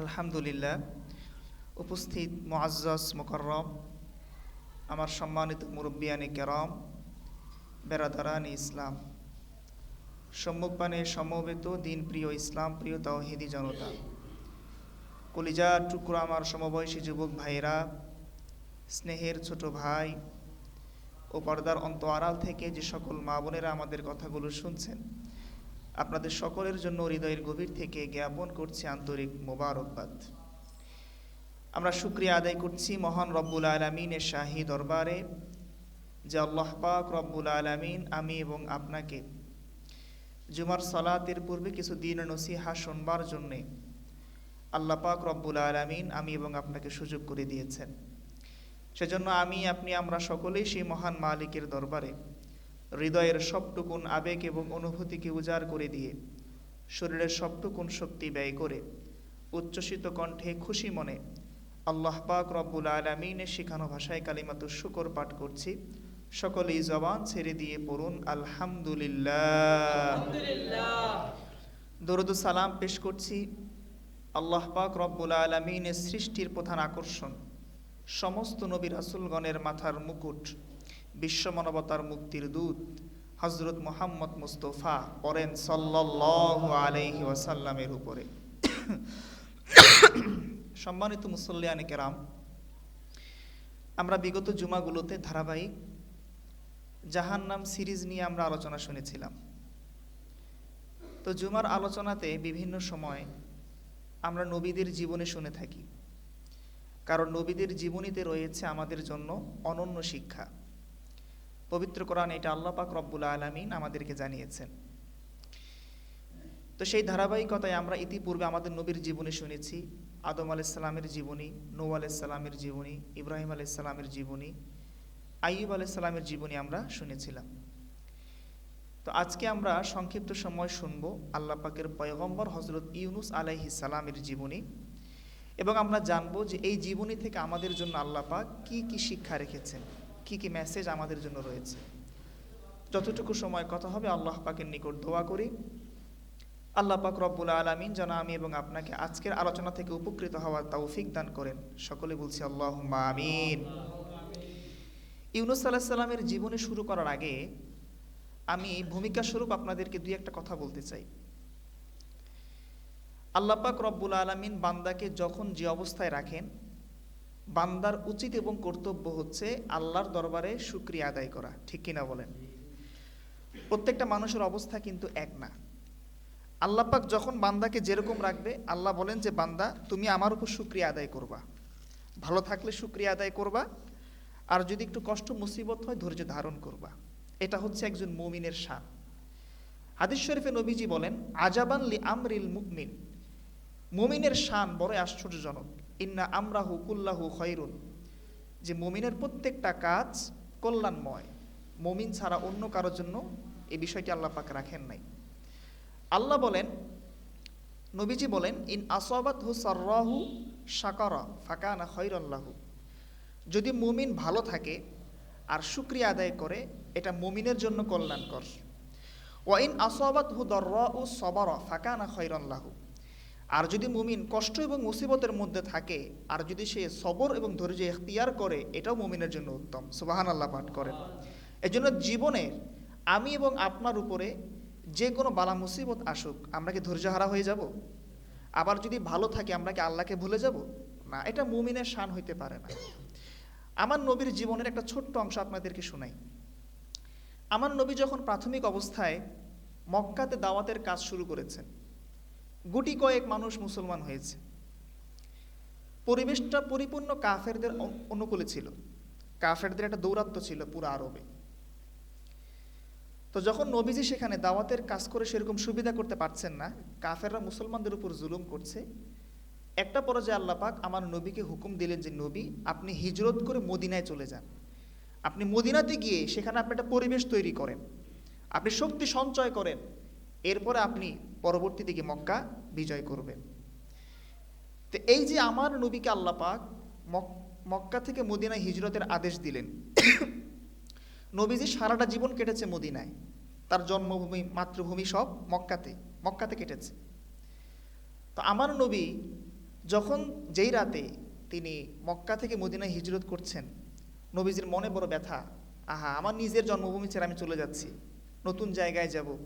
আলহামদুলিল্লাহ, উপস্থিত মোয়াজ্জস মোকরম, আমার সম্মানিত মুরব্বিয়ানি কেরম, বেরাদারানি ইসলাম সম্মুখপানে সমবেত দিন প্রিয় ইসলাম, প্রিয় তাওহিদি জনতা, কলিজা টুকরো আমার সমবয়সী যুবক ভাইয়েরা, স্নেহের ছোট ভাই ও পর্দার অন্ত আড়াল থেকে যে সকল মা বোনেরা আমাদের কথাগুলো শুনছেন আপনাদের সকলের জন্য হৃদয়ের গভীর থেকে জ্ঞাপন করছি আন্তরিক মোবারকবাদ। আমরা শুক্রিয়া আদায় করছি মহান রব্বুল আলমিনের শাহী দরবারে, যে আল্লাহ পাক রব্বুল আলমিন আমি এবং আপনাকে জুমার সালাতের পূর্বে কিছু দিন নসিহা শোনবার জন্যে আল্লাহ পাক রব্বুল আলমিন আমি এবং আপনাকে সুযোগ করে দিয়েছেন। সেজন্য আমি, আপনি, আমরা সকলেই সেই মহান মালিকের দরবারে হৃদয়ের সবটুকুন আবেগ এবং অনুভূতিকে উজাড় করে দিয়ে শরীরের সবটুকুন শক্তি ব্যয় করে উচ্ছ্বসিত কণ্ঠে খুশি মনে আল্লাহ পাক রব্বুল আলমিনের শিখানো ভাষায় কালিমাতু শুকর পাঠ করছি। সকলেই জবান ছেড়ে দিয়ে পড়ুন, আলহামদুলিল্লাহ। দরুদ সালাম পেশ করছি আল্লাহ পাক রব্বুল আলমিনের সৃষ্টির প্রধান আকর্ষণ, সমস্ত নবী রাসুলগণের মাথার মুকুট। বিশ্ব মানবতার মুক্তির দূত হজরত মোহাম্মদ মুস্তফা পরেন সাল্লাহ আলহি ওয়াসাল্লামের উপরে। সম্মানিত মুসল্লিয়ানি কেরাম, আমরা বিগত জুমাগুলোতে ধারাবাহিক জাহান নাম সিরিজ নিয়ে আমরা আলোচনা শুনেছিলাম। তো জুমার আলোচনাতে বিভিন্ন সময় আমরা নবীদের জীবনে শুনে থাকি। কারণ নবীদের জীবনীতে রয়েছে আমাদের জন্য অনন্য শিক্ষা। পবিত্র কোরআন এটা আল্লাহ পাক রব্বুল আলমিন আমাদেরকে জানিয়েছেন। তো সেই ধারাবাহিকতায় আমরা ইতিপূর্বে আমাদের নবীর জীবনী শুনেছি, আদম আলাইসাল্লামের জীবনী নৌ আলাইসাল্লামের জীবনী, ইব্রাহিম আলাইসাল্লামের জীবনী আইব আলাইসাল্লামের জীবনী আমরা শুনেছিলাম। তো আজকে আমরা সংক্ষিপ্ত সময় শুনব আল্লাহ পাকের পয়গম্বর হজরত ইউনুস আলাইহি সালামের জীবনী এবং আমরা জানব যে এই জীবনী থেকে আমাদের জন্য আল্লাহ পাক কি কি শিক্ষা রেখেছেন। কি কি মেসেজ আমাদের জন্য রয়েছে। যতটুকু সময় কথা হবে, আল্লাহ পাকের নিকট দোয়া করি। আল্লাহ পাক রব্বুল আলমিন যেন আমি এবং আপনাকে আজকের আলোচনা থেকে উপকৃত হওয়ার তৌফিক দান করেন। সকলে বলছি আল্লাহ আমিন। ইউনুস আলাহ সাল্লামের জীবনে শুরু করার আগে আমি ভূমিকা স্বরূপ আপনাদেরকে দুই একটা কথা বলতে চাই। আল্লাপাক রব্বুল আলমিন বান্দাকে যখন যে অবস্থায় রাখেন বান্দার উচিত এবং কর্তব্য হচ্ছে আল্লাহর দরবারে সুক্রিয়া আদায় করা। ঠিক কিনা বলেন? প্রত্যেকটা মানুষের অবস্থা কিন্তু এক না। আল্লাপাক যখন বান্দাকে যেরকম রাখবে, আল্লাহ বলেন যে, বান্দা, তুমি আমার উপর সুক্রিয়া আদায় করবা। ভালো থাকলে সুক্রিয়া আদায় করবা। আর যদি একটু কষ্ট, মুসিবত হয়, ধৈর্য ধারণ করবা। এটা হচ্ছে একজন মুমিনের শান। হাদিস শরীফে নবীজি বলেন, আজাবান লি আমরিল মুকমিন মুমিনের শান বড় আশ্চর্যজনক। ইন্না আমরাহু কুল্লাহু খৈরুন যে মমিনের প্রত্যেকটা কাজ কল্যাণময়। মমিন ছাড়া অন্য কারোর জন্য এই বিষয়টি আল্লাহ পাক রাখেন নাই। আল্লাহ বলেন, নবীজি বলেন, ইন আসবাত হু সর্রাহু সাকারা ফাকানা খৈরল্লাহু যদি মুমিন ভালো থাকে আর শুক্রিয়া আদায় করে, এটা মুমিনের জন্য কল্যাণকর। ওয়াইন আসবাত হু দর্রা ও সবর ফাকানা খৈরল্লাহু আর যদি মুমিন কষ্ট এবং মুসিবতের মধ্যে থাকে, আর যদি সে সবর এবং ধৈর্য এখতিয়ার করে, এটাও মুমিনের জন্য উত্তম। সুবাহান আল্লাহ পাঠ করেন। এজন্য জীবনের আমি এবং আপনার উপরে যে কোনো বালা মুসিবত আসুক, আমরা কি ধৈর্য হারা হয়ে যাব? আবার যদি ভালো থাকে, আমরা কি আল্লাহকে ভুলে যাব? না, এটা মুমিনের শান হইতে পারে না। আমার নবীর জীবনের একটা ছোট্ট অংশ আপনাদেরকে শোনাই। আমার নবী যখন প্রাথমিক অবস্থায় মক্কাতে দাওয়াতের কাজ শুরু করেছেন গুটি কয়েক মানুষ মুসলমান হয়েছে। পরিবেশটা পরিপূর্ণ কাফেরদের অনুকূলে ছিল। কাফেরদের একটা দৌরাত্ম ছিল পুরো আরবে। তো যখন নবীজি সেখানে দাওয়াতের কাজ করে সেরকম সুবিধা করতে পারছেন না, কাফেররা মুসলমানদের উপর জুলুম করছে। একটা পর্যায়ে আল্লাহ পাক আমার নবীকে হুকুম দিলেন যে, নবী, আপনি হিজরত করে মদিনায় চলে যান। আপনি মদিনাতে গিয়ে সেখানে আপনি একটা পরিবেশ তৈরি করেন। আপনি শক্তি সঞ্চয় করেন। এরপরে আপনি পরবর্তী দিকে মক্কা বিজয় করবেন। তো এই যে আমার নবীকে আল্লাহ পাক মক্কা থেকে মদিনায় হিজরতের আদেশ দিলেন। নবীজি সারাটা জীবন কেটেছে মদিনায়। তার জন্মভূমি, মাতৃভূমি সব মক্কাতে মক্কাতে কেটেছে। তো আমার নবী যখন যেই রাতে তিনি মক্কা থেকে মদিনায় হিজরত করছেন, নবীজির মনে বড় ব্যথা, আহা, আমার নিজের জন্মভূমি ছেড়ে আমি চলে যাচ্ছি, নতুন জায়গায় যাব।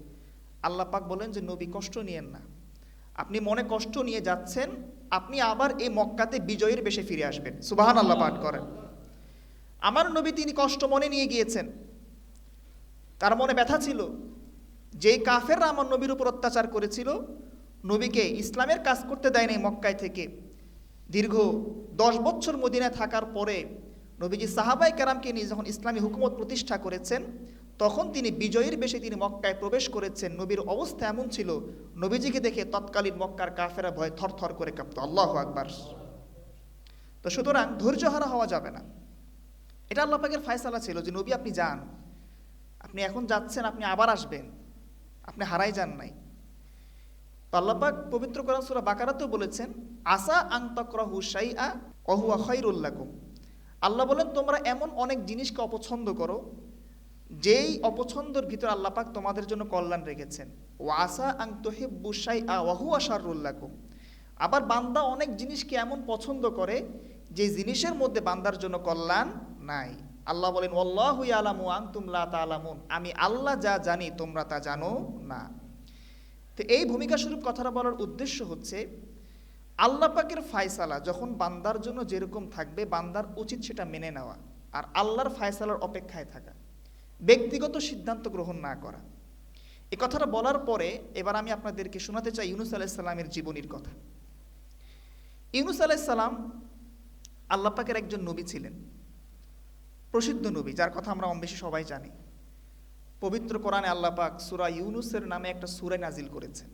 আল্লাহ পাক বলেন যে, নবী, কষ্ট নিয়েন না। আপনি মনে কষ্ট নিয়ে যাচ্ছেন, আপনি আবার এই মক্কাতে বিজয়ের বেশে ফিরে আসবেন। সুবাহান আল্লাহ পাঠ করেন। আমার নবী তিনি কষ্ট মনে নিয়ে গিয়েছেন। তার মনে ব্যথা ছিল। যেই কাফেররা আমার নবীর উপর অত্যাচার করেছিল, নবীকে ইসলামের কাজ করতে দেয় নাই মক্কায় থেকে। দীর্ঘ দশ বছর মদিনায় থাকার পরে নবীজি সাহাবাই কারামকে নিয়ে যখন ইসলামী হুকুমত প্রতিষ্ঠা করেছেন তখন তিনি বিজয়ীর বেশে তিনি মক্কায় প্রবেশ করেছেন। নবীর অবস্থা এমন ছিল, নবীজিকে দেখে তৎকালীন মক্কার কাফেরা ভয় থরথর করে কাঁপত, আল্লাহ আকবার। তো সুতরাং ধৈর্যহারা হওয়া যাবে না। এটা আল্লাহ পাকের ফায়সালা ছিল যে, নবী, আপনি যান। আপনি এখন যাচ্ছেন, আপনি আবার আসবেন। আপনি হারাই যান নাই। তো পবিত্র কোরআন সূরা বাকারাতেও বলেছেন, আসা আং তাকরাহু শাইআ ওয়া হুয়া খায়রুল লাকুম। আল্লাহ বলেন, তোমরা এমন অনেক জিনিসকে অপছন্দ করো যেই অপছন্দর ভিতর আল্লাহ পাক তোমাদের জন্য কল্যাণ রেখেছেন। ও আসা আং তোহিব্বু শাইআ ওয়া হুয়া শাররুল লাকুম। আবার বান্দা অনেক জিনিসকে এমন পছন্দ করে যে জিনিসের মধ্যে বান্দার জন্য কল্যাণ নাই। আল্লাহ বলেন, ওয়াল্লাহু ইয়ালামু আনতুম লা তাআলামুন। আমি আল্লাহ যা জানি, তোমরা তা জানো না। তো এই ভূমিকা স্বরূপ কথাটা বলার উদ্দেশ্য হচ্ছে, আল্লাহ পাকের ফায়সালা যখন বান্দার জন্য যেরকম থাকবে, বান্দার উচিত সেটা মেনে নেওয়া। আর আল্লাহর ফায়সালার অপেক্ষায় থাকা। ব্যক্তিগত সিদ্ধান্ত গ্রহণ না করা। এ কথাটা বলার পরে এবার আমি আপনাদেরকে শোনাতে চাই ইউনুস আলাইসাল্লামের জীবনীর কথা। ইউনুস আলাইসাল্লাম আল্লাহ পাকের একজন নবী ছিলেন। প্রসিদ্ধ নবী, যার কথা আমরা কম বেশি সবাই জানি। পবিত্র কোরআনে আল্লাহ পাক সুরা ইউনুসের নামে একটা সুরে নাজিল করেছেন।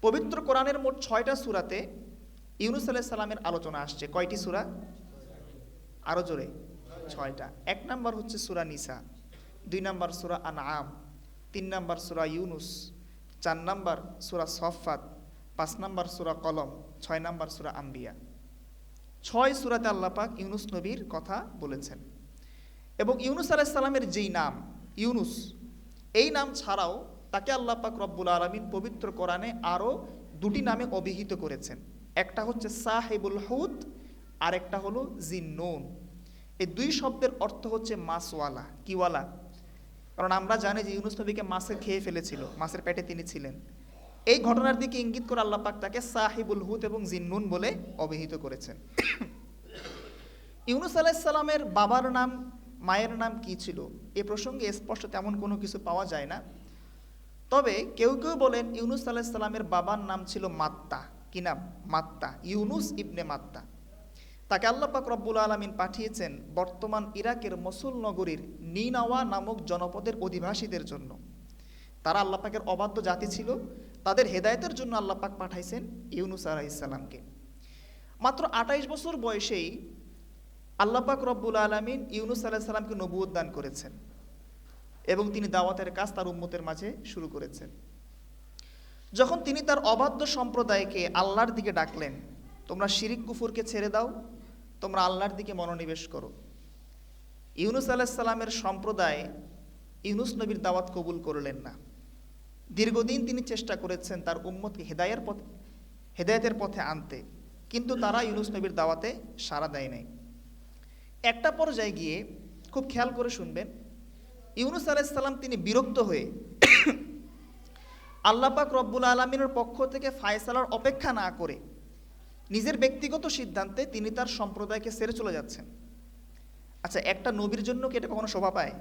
পবিত্র কোরআনের মোট ছয়টা সুরাতে ইউনুস আলাহ সাল্লামের আলোচনা আসছে। কয়টি সুরা? আরও জোরে, ছয়টা। এক নাম্বার হচ্ছে সুরা নিসা। দুই নাম্বার সুরা আনআম, তিন নাম্বার সুরা ইউনুস, চার নাম্বার সুরা সফাত পাঁচ নাম্বার সুরা কলম, ছয় নাম্বার সুরা আম্বিয়া। ছয় সুরাতে আল্লাপাক ইউনুস নবীর কথা বলেছেন। এবং ইউনুস আলাইসাল্লামের যেই নাম, ইউনুস, এই নাম ছাড়াও তাকে আল্লাহ পাক রব্বুল আলমিন পবিত্র কোরআনে আরও দুটি নামে অভিহিত করেছেন। একটা হচ্ছে সাহেবুল হুদ আর একটা হলো জিন্নুন। এই দুই শব্দের অর্থ হচ্ছে মাসওয়ালা কিওয়ালা। কারণ আমরা জানি যে ইউনুস নবীকে মাছে খেয়ে ফেলেছিল, মাছের পেটে তিনি ছিলেন। এই ঘটনার দিকে ইঙ্গিত করে আল্লাহ পাক তাকে সাহিবুল হুদ এবং জিন্নুন বলে অভিহিত করেছেন। ইউনুস আলাইসাল্লামের বাবার নাম, মায়ের নাম কি ছিল? এ প্রসঙ্গে স্পষ্ট তেমন কোনো কিছু পাওয়া যায় না। তবে কেউ কেউ বলেন ইউনুস আলাইসাল্লামের বাবার নাম ছিল মাত্তা। কি নাম? মাত্তা। ইউনুস ইবনে মাত্তা। তাকে আল্লাহ পাক রব্বুল আলমিন পাঠিয়েছেন বর্তমান ইরাকের মসুল নগরীর নিনাওয়া নামক জনপদের অধিবাসীদের জন্য। তারা আল্লাহ পাকের অবাধ্য জাতি ছিল। তাদের হেদায়েতের জন্য আল্লাহ পাক পাঠাইছেন ইউনুস আলাইসাল্লামকে মাত্র আঠাইশ বছর বয়সেই আল্লাহ পাক রব্বুল আলমিন ইউনুস আলাহ সাল্লামকে নবুয়ত দান করেছেন এবং তিনি দাওয়াতের কাজ তার উম্মতের মাঝে শুরু করেছেন। যখন তিনি তার অবাধ্য সম্প্রদায়কে আল্লাহর দিকে ডাকলেন, তোমরা শিরিক কুফুরকে ছেড়ে দাও তোমরা আল্লাহর দিকে মনোনিবেশ করো। ইউনুস আলাহিসাল্লামের সম্প্রদায় ইউনুস নবীর দাওয়াত কবুল করলেন না। দীর্ঘদিন তিনি চেষ্টা করেছেন তার উম্মতকে হেদায়ের পথে হেদায়তের পথে আনতে, কিন্তু তারা ইউনুস নবীর দাওয়াতে সাড়া দেয় নাই। একটা পর্যায়ে গিয়ে খুব খেয়াল করে শুনবেন, ইউনুস আলাইসাল্লাম তিনি বিরক্ত হয়ে আল্লাপাক রব্বুল আলমিনের পক্ষ থেকে ফায়সালার অপেক্ষা না করে নিজের ব্যক্তিগত সিদ্ধান্তে তিনি তার সম্প্রদায়কে সেরে চলে যাচ্ছেন। আচ্ছা একটা নবীর জন্য কি এটা কখনো শোভা পায়?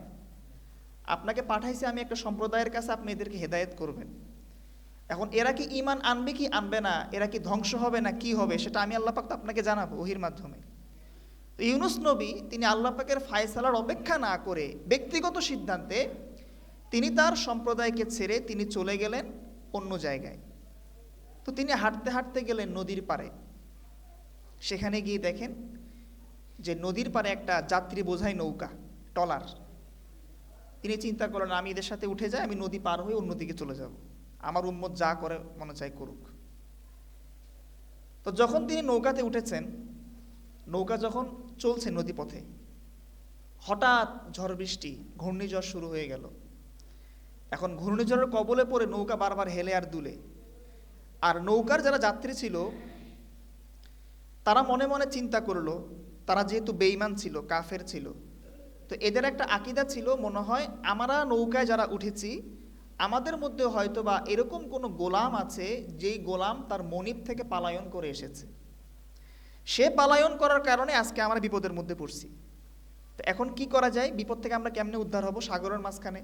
আপনাকে পাঠাইছে আমি একটা সম্প্রদায়ের কাছে, আপনি এদেরকে হেদায়েত করবেন। এখন এরা কি ইমান আনবে কি আনবে না? এরা কি ধ্বংস হবে না কি হবে? সেটা আমি আল্লাহ পাক তো আপনাকে জানাব ওহির মাধ্যমে। তো ইউনুস নবী, তিনি আল্লাহ পাকের ফায়সালার অপেক্ষা না করে ব্যক্তিগত সিদ্ধান্তে তিনি তার সম্প্রদায়কে ছেড়ে তিনি চলে গেলেন অন্য জায়গায়। তো তিনি হাঁটতে হাঁটতে গেলেন নদীর পাড়ে। সেখানে গিয়ে দেখেন যে নদীর পারে একটা যাত্রী বোঝাই নৌকা টলার তিনি চিন্তা করলেন, আমি এদের সাথে উঠে যাই, আমি নদী পার হয়ে অন্যদিকে চলে যাব। আমার উম্মত যা করে মনে চাই করুক। তো যখন তিনি নৌকাতে উঠেছেন, নৌকা যখন চলছে নদীপথে হঠাৎ ঝড় বৃষ্টি, ঘূর্ণিঝড় শুরু হয়ে গেল। এখন ঘূর্ণিঝড়ের কবলে পড়ে নৌকা বারবার হেলে আর দুলে। আর নৌকার যারা যাত্রী ছিল তারা মনে মনে চিন্তা করল, তারা যেহেতু বেইমান ছিল, কাফের ছিল, তো এদের একটা আকিদা ছিল মনে হয়, আমরা নৌকায় যারা উঠেছি, আমাদের মধ্যে হয়তো বা এরকম কোনো গোলাম আছে, যেই গোলাম তার মনিব থেকে পালায়ন করে এসেছে। সে পালায়ন করার কারণে আজকে আমরা বিপদের মধ্যে পড়ছি। তো এখন কি করা যায়? বিপদ থেকে আমরা কেমনে উদ্ধার হব? সাগরের মাঝখানে।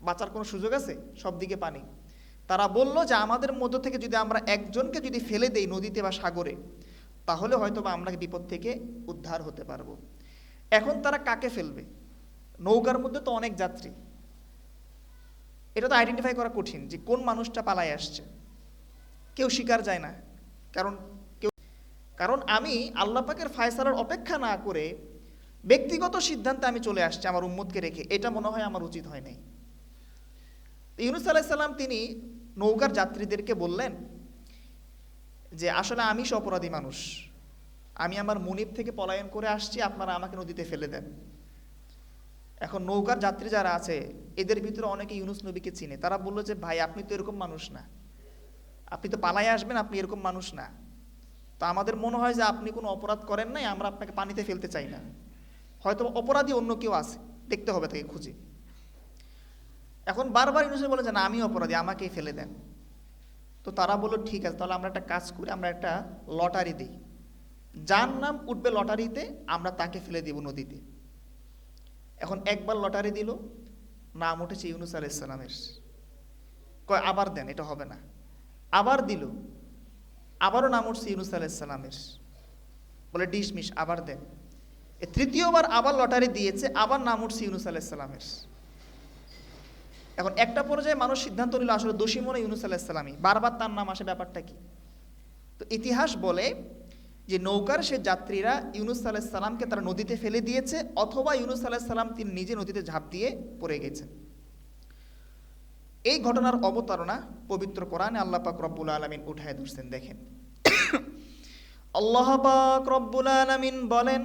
বাঁচার কোনো সুযোগ আছে? সব দিকে পানি। তারা বলল যে, আমাদের মধ্য থেকে যদি আমরা একজনকে যদি ফেলে দেই নদীতে বা সাগরে তাহলে হয়তো বা আমরা বিপদ থেকে উদ্ধার হতে পারব। এখন তারা কাকে ফেলবে? নৌকার মধ্যে তো অনেক যাত্রী। এটা তো আইডেন্টিফাই করা কঠিন যে কোন মানুষটা পালায় আসছে। কেউ শিকার যায় না। কারণ কেউ কারণ আমি আল্লাহ পাকের ফায়সালার অপেক্ষা না করে ব্যক্তিগত সিদ্ধান্তে আমি চলে আসছি আমার উম্মতকে রেখে। এটা মনে হয় আমার উচিত হয় নাই। ইউনুস আলাইসাল্লাম তিনি নৌকার যাত্রীদেরকে বললেন যে আসলে আমি সে অপরাধী মানুষ। আমি আমার মুনিব থেকে পলায়ন করে আসছি, আপনারা আমাকে নদীতে ফেলে দেন। এখন নৌকার যাত্রী যারা আছে, এদের ভিতরে অনেকে ইউনুস নবীকে চিনে। তারা বলল যে, ভাই, আপনি তো এরকম মানুষ না। আপনি তো পালায় আসবেন, আপনি এরকম মানুষ না। তো আমাদের মনে হয় যে, আপনি কোনো অপরাধ করেন নাই, আমরা আপনাকে পানিতে ফেলতে চাই না। হয়তো অপরাধী অন্য কেউ আছে, দেখতে হবে তাকে খুঁজে। এখন বারবার ইউনুস বলে যে, না আমি অপরাধী, আমাকেই ফেলে দেন। তো তারা বলল, ঠিক আছে, তাহলে আমরা একটা কাজ করি, আমরা একটা লটারি দিই। যার নাম উঠবে লটারিতে, আমরা তাকে ফেলে দিব নদীতে। এখন একবার লটারি দিল, নাম উঠেছে ইউনুস আলাইসালামের কয়, আবার দেন, এটা হবে না। আবার দিল, আবারও নাম উঠছে ইউনুস আলাইসালামের বলে ডিসমিস আবার দেন। এ তৃতীয়বার আবার লটারি দিয়েছে, আবার নাম উঠছে ইউনুস আলাইসালামের এখন একটা পর্যায়ে মানুষ সিদ্ধান্ত নিল আসলে দোষী মনে ইউনুস আলাইসালামই বারবার তার নাম আসে ব্যাপারটা কি? তো ইতিহাস বলে যে নৌকার সে যাত্রীরা ইউনুস আলাইসাল্লামকে তারা নদীতে ফেলে দিয়েছে অথবা ইউনুস আলাইসাল্লাম তিনি নিজে নদীতে ঝাঁপ দিয়ে পড়ে গেছেন। এই ঘটনার অবতারণা পবিত্র কোরআনে আল্লাহ পাক রব্বুল আলমিন উঠায় ধরছেন, দেখেন। আল্লাহ পাক রব্বুল আলমিন বলেন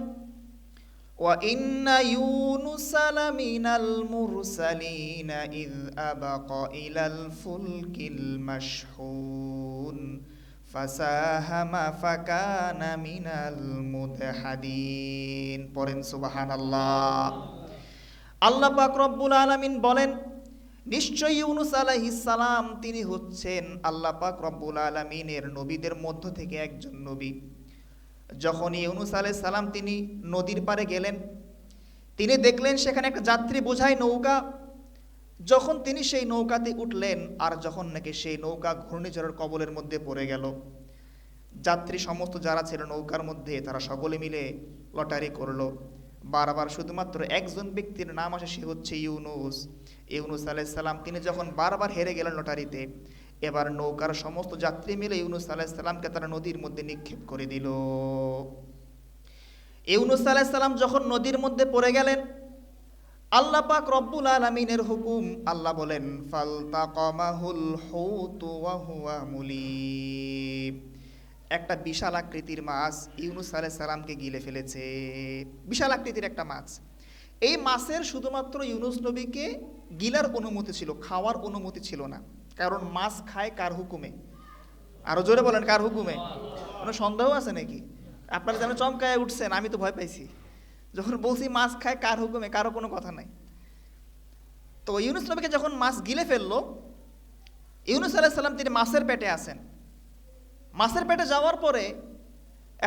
وإن يونس لمن المرسلين إذ أبق إلى الفلك المشحون فساهم فكان من المدحدين পড়েন সুবহানাল্লাহ আল্লাহ পাক রব্বুল আলামিন বলেন নিশ্চয়ই ইউনুস আলাইহিস সালাম তিনি হচ্ছেন আল্লাহ পাক রব্বুল আলামিনের নবীদের মধ্য থেকে একজন নবী যখন ইউনুস আলাইহিস সালাম তিনি নদীর পারে গেলেন, তিনি দেখলেন সেখানে একটা যাত্রী বোঝাই নৌকা। যখন তিনি সেই নৌকাতে উঠলেন আর যখন নাকি সেই নৌকা ঘূর্ণিঝড়ের কবলের মধ্যে পড়ে গেল, যাত্রী সমস্ত যারা ছিল নৌকার মধ্যে তারা সকলে মিলে লটারি করল। বারবার শুধুমাত্র একজন ব্যক্তির নাম আসে, সে হচ্ছে ইউনুস। ইউনুস আলাইসাল্লাম তিনি যখন বারবার হেরে গেলেন লটারিতে এবার নৌকার সমস্ত যাত্রী মিলে ইউনুস আলাইসাল্লামকে তারা নদীর মধ্যে নিক্ষেপ করে দিল। ইউনুস আলাইসাল্লাম যখন নদীর মধ্যে পড়ে গেলেন, আল্লাহ পাক রব্বুল আলমিনের হুকুম, আল্লাহ বলেন হুয়া মুলিম। একটা বিশাল আকৃতির মাছ ইউনুস সালামকে গিলে ফেলেছে। বিশাল আকৃতির একটা মাছ। এই মাছের শুধুমাত্র ইউনুস নবীকে গিলার অনুমতি ছিল, খাওয়ার অনুমতি ছিল না। কারণ মাছ খায় কার হুকুমে? আরও জোরে বলেন, কার হুকুমে? কোনো সন্দেহ আছে নাকি? আপনারা যেন চমকায় উঠছেন, আমি তো ভয় পাইছি। যখন বলছি মাছ খায় কার হুকুমে, কারও কোনো কথা নাই। তো ইউনুস নবীকে যখন মাছ গিলে ফেলল, ইউনুস আলাইসাল্লাম তিনি মাছের পেটে আসেন মাছের পেটে যাওয়ার পরে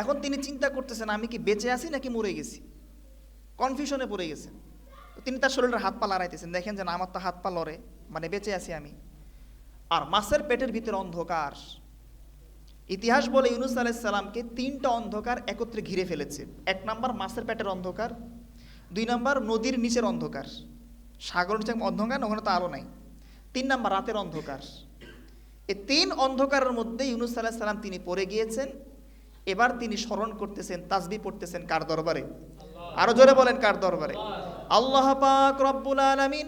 এখন তিনি চিন্তা করতেছেন, আমি কি বেঁচে আছি নাকি মরে গেছি? কনফিউশনে পড়ে গেছেন। তিনি তার শরীরের হাত পা লড়াইতেছেন। দেখেন যে আমার তো হাত পা লড়ে মানে বেঁচে আছি আমি। আর মাছের পেটের ভিতরে অন্ধকার। ইতিহাস বলে ইউনুস আলাইসাল্লামকে তিনটা অন্ধকার একত্রে ঘিরে ফেলেছে। এক নম্বর মাছের পেটের অন্ধকার, দুই নম্বর নদীর নিচের অন্ধকার। সাগর নিচে অন্ধকার, ওখানে তো আলো নাই। তিন নম্বর রাতের অন্ধকার। এই তিন অন্ধকারের মধ্যে ইউনুস আলাহ সাল্লাম তিনি পড়ে গিয়েছেন। এবার তিনি স্মরণ করতেছেন তাসবি পড়তেছেন কার দরবারে? আরও জোরে বলেন কার দরবারে? আল্লাহ পাক রব্বুল আলামিন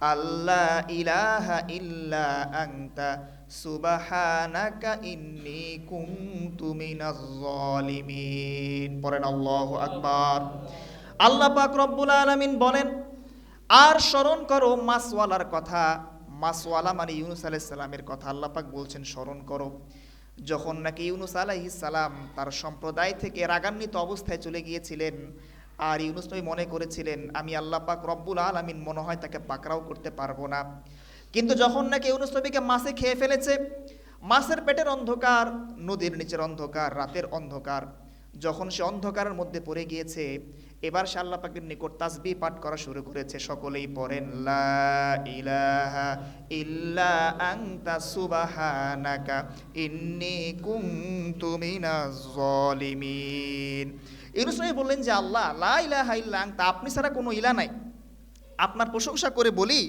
আল্লাহ ইলাহা ইল্লা আংতা সুবাহানাকা ইন্নি কুনতু মিনাজ জালিমিন। পড়েন আল্লাহু আকবার। আল্লাহ পাক রব্বুল আলামিন বলেন, আর স্মরণ করো মাসওয়ালার কথা মাসওয়ালা মানে ইউনুস আলাইহিস সালামের কথা। আল্লাহ পাক বলছেন, স্মরণ করো। যখন নাকি ইউনুস আলাইহিস সালাম তার সম্প্রদায় থেকে রাগান্বিত অবস্থায় চলে গিয়েছিলেন আর ইউনুস নবী মনে করেছিলেন, আমি আল্লাহ পাক রব্বুল আলামিন, মনে হয় তাকে পাকড়াও করতে পারব না। কিন্তু যখন নাকি ইউনুস নবীকে মাছে খেয়ে ফেলেছে, মাছের পেটের অন্ধকার, নদীর নিচের অন্ধকার, রাতের অন্ধকার, যখন সে অন্ধকারের মধ্যে পড়ে গিয়েছে, এবার সে আল্লাহ পাকের নিকট তাসবি পাঠ করা শুরু করেছে। সকলেই পড়েন, লা ইলাহা ইল্লা আনতা সুবহানাকা, ইন্নী কুনতু মিনাজ জালিমিন ইউনুস বললেন যে আল্লাহ, লা ইলাহা ইল্লা আনতা আপনি ছাড়া কোনো ইলা নাই। আপনার প্রশংসা করে বলি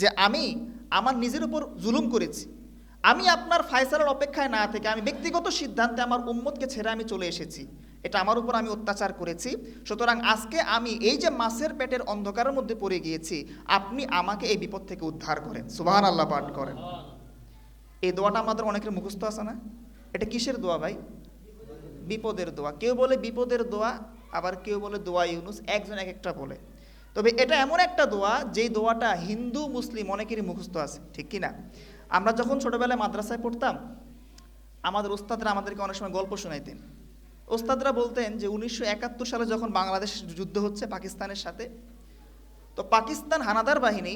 যে আমি আমার নিজের উপর জুলুম করেছি। আমি আপনার ফায়সালার অপেক্ষায় না থেকে, আমি ব্যক্তিগত সিদ্ধান্তে আমার উম্মতকে ছেড়ে আমি চলে এসেছি। এটা আমার উপর আমি অত্যাচার করেছি। সুতরাং আজকে আমি এই যে মাছের পেটের অন্ধকারের মধ্যে পড়ে গিয়েছি, আপনি আমাকে এই বিপদ থেকে উদ্ধার করেন। সুবাহান আল্লাহ পাঠ করেন। এই দোয়াটা আমাদের অনেকের মুখস্থ আছে না? এটা কিসের দোয়া ভাই? বিপদের দোয়া। কেউ বলে বিপদের দোয়া, আবার কেউ বলে দোয়া ইউনুস। একজন এক একটা বলে। তবে এটা এমন একটা দোয়া, যেই দোয়াটা হিন্দু, মুসলিম অনেকেরই মুখস্থ আছে, ঠিক কি না আমরা যখন ছোটোবেলায় মাদ্রাসায় পড়তাম, আমাদের ওস্তাদরা আমাদেরকে অনেক সময় গল্প শোনাইতেন। ওস্তাদরা বলতেন যে, উনিশশো একাত্তর সালে যখন বাংলাদেশ যুদ্ধ হচ্ছে পাকিস্তানের সাথে, তো পাকিস্তান হানাদার বাহিনী,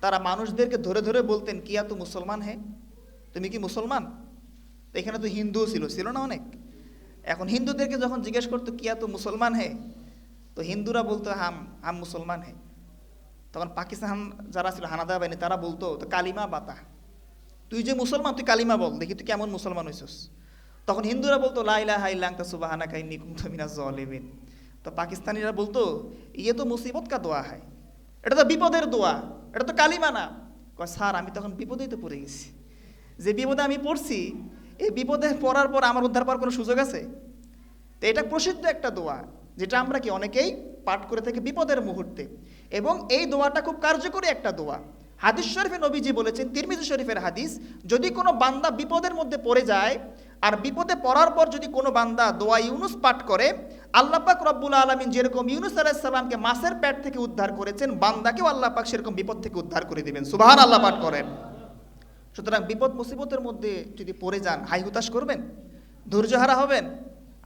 তারা মানুষদেরকে ধরে ধরে বলতেন কিয়া তো মুসলমান হে? তুমি কি মুসলমান? এখানে তো হিন্দুও ছিল ছিল না অনেক। এখন হিন্দুদেরকে যখন জিজ্ঞেস করতো, কিয়া তো মুসলমান হে? তো হিন্দুরা বলতো, হাম হাম মুসলমান হে। তখন পাকিস্তান যারা ছিল হানাদা বাহিনী, তারা বলতো, তো কালিমা বাতা। তুই যে মুসলমান, তুই কালিমা বল, দেখি তুই কেমন মুসলমান হইছস? তখন হিন্দুরা বলতো লাইলা তা জলিমিন তো পাকিস্তানিরা বলতো ইয়ে তো মুসিবত কা দোয়া হয় এটা তো বিপদের দোয়া, এটা তো কালিমা না। কয়, স্যার, আমি তখন বিপদেই তো পড়ে গেছি। যে বিপদে আমি পড়ছি এই বিপদে পড়ার পর আমার উদ্ধার পাওয়ার কোনো সুযোগ আছে? তো এটা প্রসিদ্ধ একটা দোয়া, যেটা আমরা কি অনেকেই পাঠ করে থাকি বিপদের মুহূর্তে। এবং এই দোয়াটা খুব কার্যকরী একটা দোয়া। হাদিস শরীফে নবীজি বলেছেন, তিরমিজি শরীফের হাদিস, যদি কোনো বান্দা বিপদের মধ্যে পড়ে যায়, আর বিপদে পড়ার পর যদি কোনো বান্দা দোয়া ইউনুস পাঠ করে, আল্লাহ পাক রব্বুল আলমিন যেরকম ইউনুস আলাহিসাল্লামকে মাসের পেট থেকে উদ্ধার করেছেন, বান্দাকেও আল্লাহ পাক সেরকম বিপদ থেকে উদ্ধার করে দিবেন। সুবাহান আল্লাহ পাঠ করেন। সুতরাং বিপদ মুসিবতের মধ্যে যদি পড়ে যান, হাই হুতাশ করবেন, ধৈর্যহারা হবেন,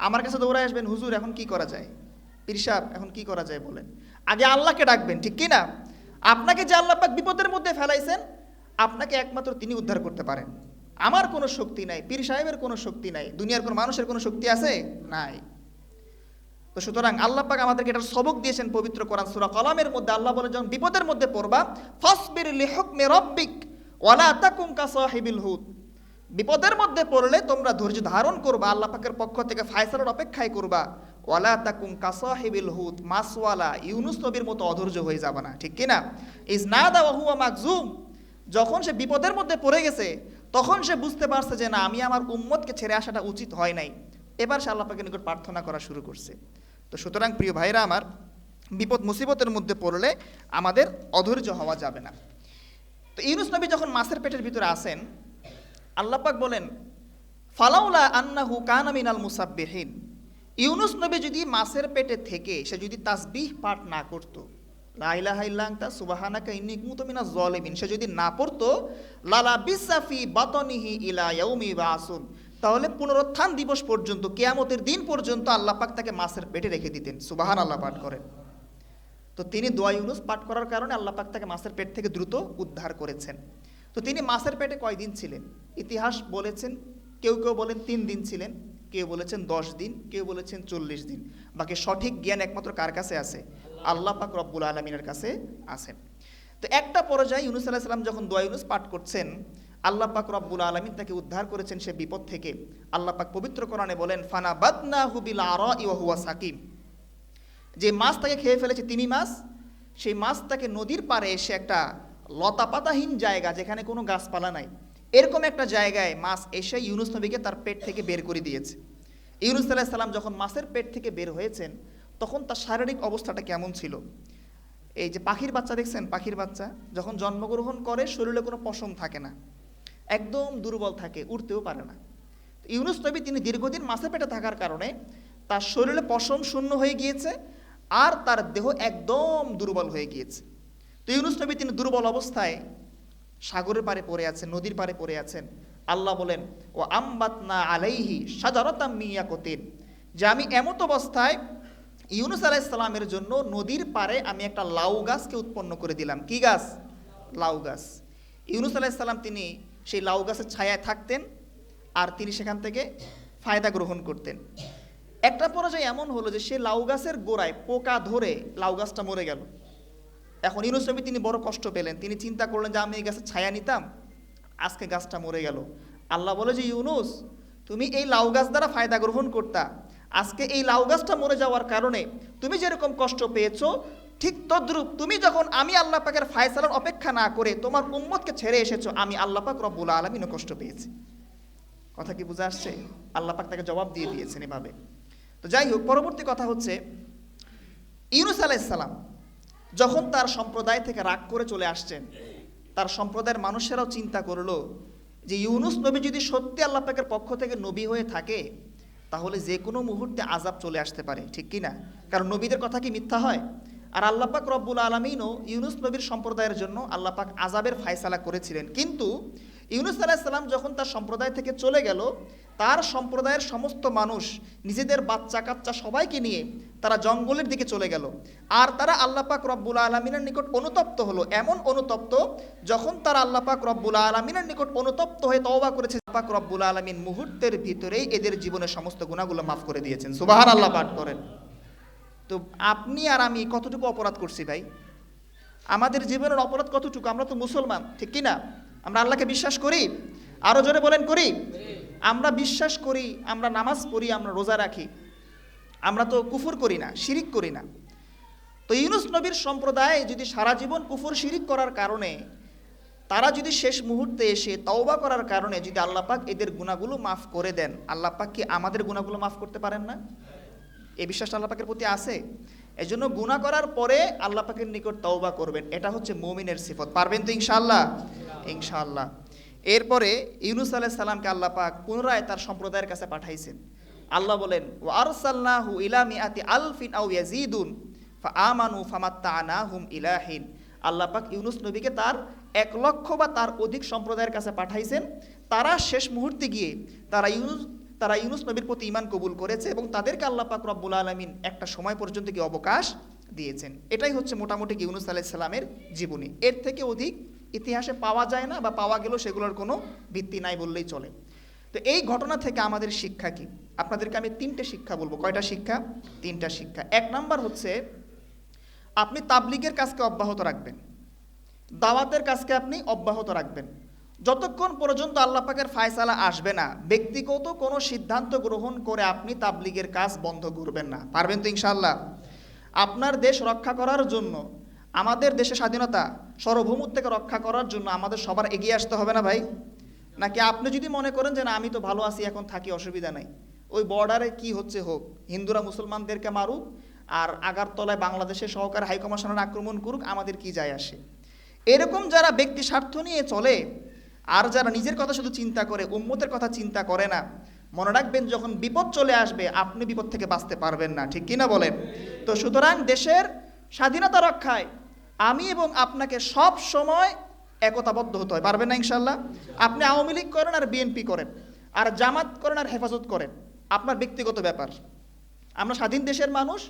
আমার কাছে দৌড়ায় আসবেন, হুজুর, এখন কি করা যায়? পিরসাব এখন কি করা যায় বলেন। আগে আল্লাহকে ডাকবেন, ঠিক কি না আপনাকে যে আল্লাহ পাক বিপদের মধ্যে ফেলাইছেন, আপনাকে একমাত্র তিনি উদ্ধার করতে পারেন। আমার কোনো শক্তি নাই, পীর সাহেবের কোনো শক্তি নাই, দুনিয়ার কোনো মানুষের কোনো শক্তি আছে? নাই। তো সুতরাং আল্লাহ পাক আমাদেরকে এটার সবক দিয়েছেন পবিত্র কোরআন সূরা কলামের মধ্যে, আল্লাহ বলে যখন বিপদের মধ্যে পড়বা, ফাসবির লিহুকমি রাব্বিক ওয়ালা তাকুম কা সাহিবিল হুদ। বিপদের মধ্যে পড়লে তোমরা ধৈর্য ধারণ করবা, আল্লাহ পাকের পক্ষ থেকে ফায়সালার অপেক্ষায় করবা। ওয়ালা তাকুম কা সাহিবিল হুদ, মাসওয়ালা, ইউনুস নবীর মতো অধৈর্য হয়ে যাবে না, ঠিক কি না ইজ নাদা ওয়া হুয়া মাকজুম যখন সে বিপদের মধ্যে পড়ে গেছে, তখন সে বুঝতে পারছে যে না, আমি আমার উম্মতকে ছেড়ে আসাটা উচিত হয় নাই। এবার সে আল্লাহ পাকের নিকট প্রার্থনা করা শুরু করছে। তো সুতরাং প্রিয় ভাইরা আমার বিপদ মুসিবতের মধ্যে পড়লে আমাদের অধৈর্য হওয়া যাবে না। তো ইউনুস নবী যখন মাছের পেটের ভিতরে আসেন আল্লাপাক বলেন, ফালাউলা আন্নাহু কানা মিনাল মুসাব্বিহিন। ইউনুস নবী যদি মাছের পেটে থেকে সে যদি তাসবিহ পাঠ না করতো লাইলাহাইল্লাংতা সুবাহানাকা ইন্নি কুমুত মিনা জলিমিন। সে যদি না পড়তো, লালা বিসাফি বাতনিহি ইলা ইয়াউমি বাসুন। তাহলে পুনরুত্থান দিবস পর্যন্ত, কেয়ামতের দিন পর্যন্ত আল্লাহ পাক তাকে মাছের পেটে রেখে দিতেন। সুবাহান আল্লাহ পাঠ করেন। তো তিনি দোয়া ইউনুস পাঠ করার কারণে আল্লাহ পাক তাকে মাছের পেট থেকে দ্রুত উদ্ধার করেছেন। তো তিনি মাছের পেটে কয়দিন ছিলেন? ইতিহাস বলেছেন, কেউ কেউ বলেন তিন দিন ছিলেন, কেউ বলেছেন দশ দিন, কেউ বলেছেন চল্লিশ দিন। বাকি সঠিক জ্ঞান একমাত্র কার কাছে আছে? আল্লাহ পাক রব্বুল আলমিনের কাছে আছেন। তো একটা পর্যায়ে ইউনুস আলাহ সাল্লাম যখন দোয়া ইউনুস পাঠ করছেন, আল্লাহ পাক রব্বুল আলমিন তাকে উদ্ধার করেছেন সে বিপদ থেকে। আল্লাহ পাক পবিত্র কোরআনে বলেন ফানা বাদনা হুবিল আর ইহুয়া সাকিম। যে মাছ তাকে খেয়ে ফেলেছে তিমি মাছ, সেই মাছ তাকে নদীর পাড়ে এসে একটা লতা পাতাহীন জায়গা যেখানে কোনো গাছপালা নাই, এরকম একটা জায়গায় মাছ এসে ইউনুস নবীকে তার পেট থেকে বের করে দিয়েছে। ইউনুস আলাহ সাল্লাম যখন মাছের পেট থেকে বের হয়েছেন, তখন তার শারীরিক অবস্থাটা কেমন ছিল? এই যে পাখির বাচ্চা দেখছেন? পাখির বাচ্চা যখন জন্মগ্রহণ করে, শরীরে কোনো পশম থাকে না, একদম দুর্বল থাকে, উঠতেও পারে না। ইউনুস নবী তিনি দীর্ঘদিন মাছে পেটে থাকার কারণে তার শরীরে পশম শূন্য হয়ে গিয়েছে আর তার দেহ একদম দুর্বল হয়ে গিয়েছে। তো ইউনুস নবী তিনি দুর্বল অবস্থায় সাগরের পারে পড়ে আছেন, নদীর পারে পড়ে আছেন। আল্লাহ বলেন ও আম্বাতনা আলাইহি সাজারতাম মিয়া কতিন যে আমি এমত অবস্থায় ইউনুস আলাইসাল্লামের জন্য নদীর পারে আমি একটা লাউ গাছকে উৎপন্ন করে দিলাম। কি গাছ? লাউ গাছ। ইউনুস আলাইসাল্লাম তিনি সেই লাউ গাছের ছায়ায় থাকতেন আর তিনি সেখান থেকে ফায়দা গ্রহণ করতেন। একটা পর্যায়ে এমন হলো যে সে লাউ গাছের গোড়ায় পোকা ধরে লাউ গাছটা মরে গেল। এখন ইউনুস তিনি বড় কষ্ট পেলেন। তিনি চিন্তা করলেন যে, আমি এই গাছের ছায়া নিতাম, আজকে গাছটা মরে গেল। আল্লাহ বলে যে, ইউনুস, তুমি এই লাউ গাছ দ্বারা ফায়দা গ্রহণ করতা। আজকে এই লাউ গাছটা মরে যাওয়ার কারণে তুমি যেরকম কষ্ট পেয়েছ, ঠিক তদ্রূপ তুমি যখন আমি আল্লাহ পাকের ফায়সালার অপেক্ষা না করে তোমার উম্মতকে ছেড়ে এসেছ, আমি আল্লাহ পাক রব্বুল আলমিনও কষ্ট পেয়েছি। কথা কি বুঝে আসছে? আল্লাহ পাক তাকে জবাব দিয়ে দিয়েছেন এভাবে। তো যাই হোক পরবর্তী কথা হচ্ছে, ইউনুস আলাইসাল্লাম যখন তার সম্প্রদায় থেকে রাগ করে চলে আসছেন, তার সম্প্রদায়ের মানুষেরাও চিন্তা করল যে ইউনুস নবী যদি সত্যি আল্লাহ পাকের পক্ষ থেকে নবী হয়ে থাকে, তাহলে যে কোনো মুহূর্তে আজাব চলে আসতে পারে, ঠিক কি না? কারণ নবীদের কথা কি মিথ্যা হয়? আর আল্লাহ পাক রব্বুল আলমিনও ইউনুস নবীর সম্প্রদায়ের জন্য আল্লাহ পাক আজাবের ফায়সালা করেছিলেন। কিন্তু ইউনুস আলাহিসাল্লাম যখন তার সম্প্রদায় থেকে চলে গেল, তার সম্প্রদায়ের সমস্ত মানুষ, নিজেদের বাচ্চা কাচ্চা সবাইকে নিয়ে তারা জঙ্গলের দিকে চলে গেল। আর তারা আল্লাহ পাক রব্বুল আলমিনের নিকট অনুতপ্ত হলো। এমন অনুতপ্ত যখন তারা আল্লাহ পাক রব্বুল আলমিনের নিকট অনুতপ্ত হয়ে তওবা করেছে পাক রব্বুল আলমিন মুহূর্তের ভিতরেই এদের জীবনের সমস্ত গুণাগুলো মাফ করে দিয়েছেন। সুবাহান আল্লাহ পাঠ করেন। তো আপনি আর আমি কতটুকু অপরাধ করছি ভাই? আমাদের জীবনের অপরাধ কতটুকু? আমরা তো মুসলমান, ঠিক কি না? আমরা আল্লাহকে বিশ্বাস করি? আরও জোরে বলেন করি? আমরা বিশ্বাস করি, আমরা নামাজ পড়ি, আমরা রোজা রাখি। আমরা তো কুফুর করি না, শিরিক করি না। তো ইউনুস নবীর সম্প্রদায় যদি সারা জীবন কুফুর, শিরিক করার কারণে, তারা যদি শেষ মুহূর্তে এসে তওবা করার কারণে যদি আল্লাহ পাক এদের গুণাগুলো মাফ করে দেন, আল্লাহ পাক কি আমাদের গুণাগুলো মাফ করতে পারেন না? এই বিশ্বাস আল্লাহ পাকের প্রতি আছে? এজন্য গুণা করার পরে আল্লাহ পাকের নিকট তওবা করবেন। এটা হচ্ছে মুমিনের সিফত। পারবেন তো ইনশাআল্লাহ? ইনশাআল্লাহ। এরপরে ইউনুস আলাহ সাল্লামকে আল্লাহ পাক পুনরায় তার সম্প্রদায়ের কাছে পাঠাইছেন। আল্লাহ বলেন ও আরসাল্লাহু ইলা মিআতি আলফিন আও ইয়াজিদুন, ফা আমানু ফামাত্তানাহুম ইলাহিন। আল্লাহ পাক ইউনুস নবীকে তার এক লক্ষ বা তার অধিক সম্প্রদায়ের কাছে পাঠাইছেন। তারা শেষ মুহূর্তে গিয়ে তারা ইউনুস তারা ইউনুস নবীর প্রতি ইমান কবুল করেছে এবং তাদেরকে আল্লাহ পাক রব্বুল আলমিন একটা সময় পর্যন্ত কি অবকাশ দিয়েছেন। এটাই হচ্ছে মোটামুটি ইউনুস আলাইসাল্লামের জীবনী। এর থেকে অধিক ইতিহাসে পাওয়া যায় না বা পাওয়া গেলেও সেগুলোর কোনো ভিত্তি নাই বললেই চলে। তো এই ঘটনা থেকে আমাদের শিক্ষা কি? আপনাদেরকে আমি তিনটে শিক্ষা বলব। কয়টা শিক্ষা? তিনটা শিক্ষা। এক নাম্বার হচ্ছে, আপনি তাবলিগের কাজকে অব্যাহত রাখবেন। দাওয়াতের কাজকে আপনি অব্যাহত রাখবেন। যতক্ষণ পর্যন্ত আল্লাহ পাকের ফায়সালা আসবে না, ব্যক্তিগত কোনো সিদ্ধান্ত গ্রহণ করে আপনি তাবলিগের কাজ বন্ধ করবেন না। পারবেন তো ইনশাল্লাহ আপনার দেশ রক্ষা করার জন্য, আমাদের দেশে স্বাধীনতা সর্বভৌমত্ব থেকে রক্ষা করার জন্য আমাদের সবার এগিয়ে আসতে হবে না ভাই? নাকি আপনি যদি মনে করেন যে না, আমি তো ভালো আছি, এখন থাকি, অসুবিধা নাই, ওই বর্ডারে কি হচ্ছে হোক? হিন্দুরা, মুসলমানদেরকে মারুক আর আগারতলায় বাংলাদেশের সহকারী হাইকমিশনের আক্রমণ করুক, আমাদের কি যায় আসে? এরকম যারা ব্যক্তি স্বার্থ নিয়ে চলে আর যারা নিজের কথা শুধু চিন্তা করে, উম্মতের কথা চিন্তা করে না, মনে রাখবেন যখন বিপদ চলে আসবে, আপনি বিপদ থেকে বাঁচতে পারবেন না। ঠিক কিনা বলেন? তো সুতরাং দেশের স্বাধীনতা রক্ষায় আমি এবং আপনাকে সব সময় একতাবদ্ধ হতে হয়। পারবেন না ইনশাল্লাহ আপনি আওয়ামী লীগ করেন আর বিএনপি করেন, আর জামাত করেন আর হেফাজত করেন। আপনার ব্যক্তিগত ব্যাপার। আমরা স্বাধীন দেশের মানুষ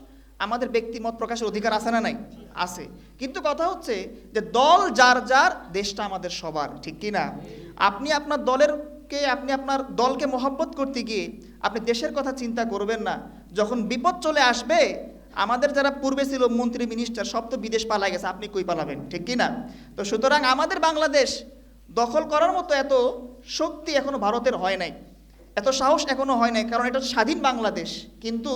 আমাদের ব্যক্তিমত প্রকাশের অধিকার আছে না নাই? আছে। কিন্তু কথা হচ্ছে যে দল যার যার, দেশটা আমাদের সবার, ঠিক কি না আপনি আপনার দলের কে আপনি আপনার দলকে মহব্বত করতে গিয়ে আপনি দেশের কথা চিন্তা করবেন না। যখন বিপদ চলে আসবে, আমাদের যারা পূর্বে ছিল মন্ত্রী মিনিস্টার সব তো বিদেশ পালাই গেছে, আপনি কই পালাবেন, ঠিক কি না তো সুতরাং আমাদের বাংলাদেশ দখল করার মতো এত শক্তি এখনও ভারতের হয় নাই। এত সাহস এখনও হয় নাই, কারণ এটা স্বাধীন বাংলাদেশ। কিন্তু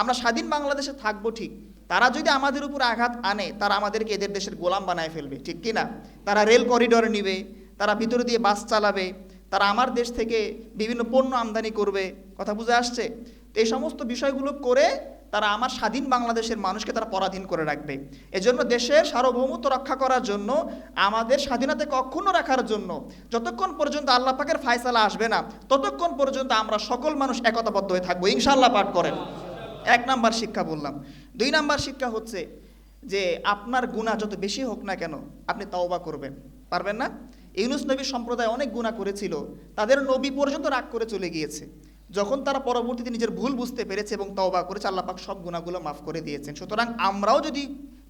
আমরা স্বাধীন বাংলাদেশে থাকব ঠিক। তারা যদি আমাদের উপর আঘাত আনে, তারা আমাদেরকে এদের দেশের গোলাম বানায় ফেলবে, ঠিক কি না? তারা রেল করিডোর নিবে, তারা ভিতরে দিয়ে বাস চালাবে, তারা আমার দেশ থেকে বিভিন্ন পণ্য আমদানি করবে, কথা বুঝে আসছে? তো এই সমস্ত বিষয়গুলো করে তারা আমার স্বাধীন বাংলাদেশের মানুষকে তারা পরাধীন করে রাখবে। এজন্য দেশের সার্বভৌমত্ব রক্ষা করার জন্য, আমাদের স্বাধীনতাকে অক্ষুণ্ণ রাখার জন্য যতক্ষণ পর্যন্ত আল্লাহ পাকের ফায়সালা আসবে না, ততক্ষণ পর্যন্ত আমরা সকল মানুষ একতাবদ্ধ হয়ে থাকব। ইনশাআল্লাহ পাঠ করেন। এক নাম্বার শিক্ষা বললাম। দুই নাম্বার শিক্ষা হচ্ছে যে আপনার গুণা যত বেশি হোক না কেন, আপনি তাওবা করবেন। পারবেন না? ইউনুস নবী সম্প্রদায় অনেক গুণা করেছিল, তাদের নবী পর্যন্ত রাগ করে চলে গিয়েছে। যখন তারা পরবর্তীতে নিজের ভুল বুঝতে পেরেছে এবং তওবা করেছে, আল্লাহ পাক সব গুণাগুলো মাফ করে দিয়েছেন। সুতরাং আমরাও যদি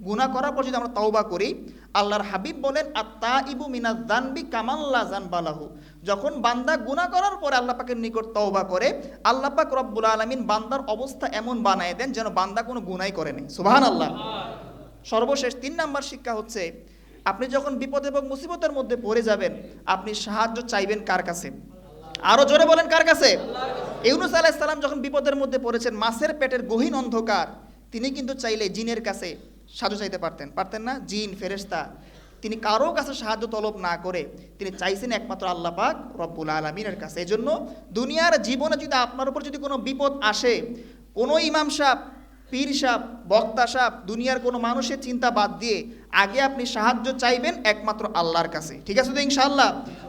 গুনাহ করার পর যদি আমরা তওবা করি, আল্লাহর হাবিব বলেন আত্মা ইবু মিনা জানবি কামাল্লা জান বালাহু যখন বান্দা গুনাহ করার পরে আল্লাহ পাকের নিকট তওবা করে, আল্লাহ পাক রব্বুল আলামিন বান্দার অবস্থা এমন বানায় দেন যেন বান্দা কোনো গুনাই করেনি সুবহানাল্লাহ। সর্বশেষ তিন নাম্বার শিক্ষা হচ্ছে, আপনি যখন বিপদ এবং মুসিবতের মধ্যে পড়ে যাবেন, আপনি সাহায্য চাইবেন কার কাছে? আরও জোরে বলেন কার কাছে? ইউনুস আলাইসাল্লাম যখন বিপদের মধ্যে পড়েছেন, মাছের পেটের গহীন অন্ধকার, তিনি কিন্তু চাইলে জিনের কাছে সাহায্য চাইতে পারতেন। পারতেন না? জিন, ফেরেশতা। তিনি কারও কাছে সাহায্য তলব না করে তিনি চাইছেন একমাত্র আল্লাহ পাক রব্বুল আলমিনের কাছে। এই জন্য দুনিয়ার জীবনে যদি আপনার উপর যদি কোনো বিপদ আসে, কোনো ইমাম সাহ পীর সাপ বক্তা সাহ দুনিয়ার কোনো মানুষের চিন্তা বাদ দিয়ে আগে আপনি সাহায্য চাইবেন একমাত্র আল্লাহর কাছে। ঠিক আছে তো ইনশাআল্লাহ?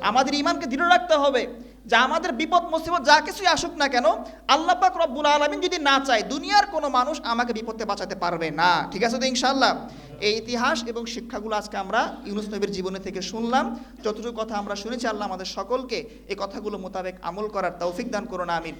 আমাদের ইমানকে দৃঢ় রাখতে হবে। যে আমাদের বিপদ, মুসিবত, যা কিছুই আসুক না কেন, আল্লাহ পাক রব্বুল আলমিন যদি না চায়, দুনিয়ার কোনো মানুষ আমাকে বিপদে বাঁচাতে পারবে না। ঠিক আছে তো ইনশাল্লাহ এই ইতিহাস এবং শিক্ষাগুলো আজকে আমরা ইউনুস নবীর জীবনে থেকে শুনলাম। যতটুকু কথা আমরা শুনেছি, আল্লাহ আমাদের সকলকে এই কথাগুলো মোতাবেক আমল করার তৌফিক দান করুন, আমিন।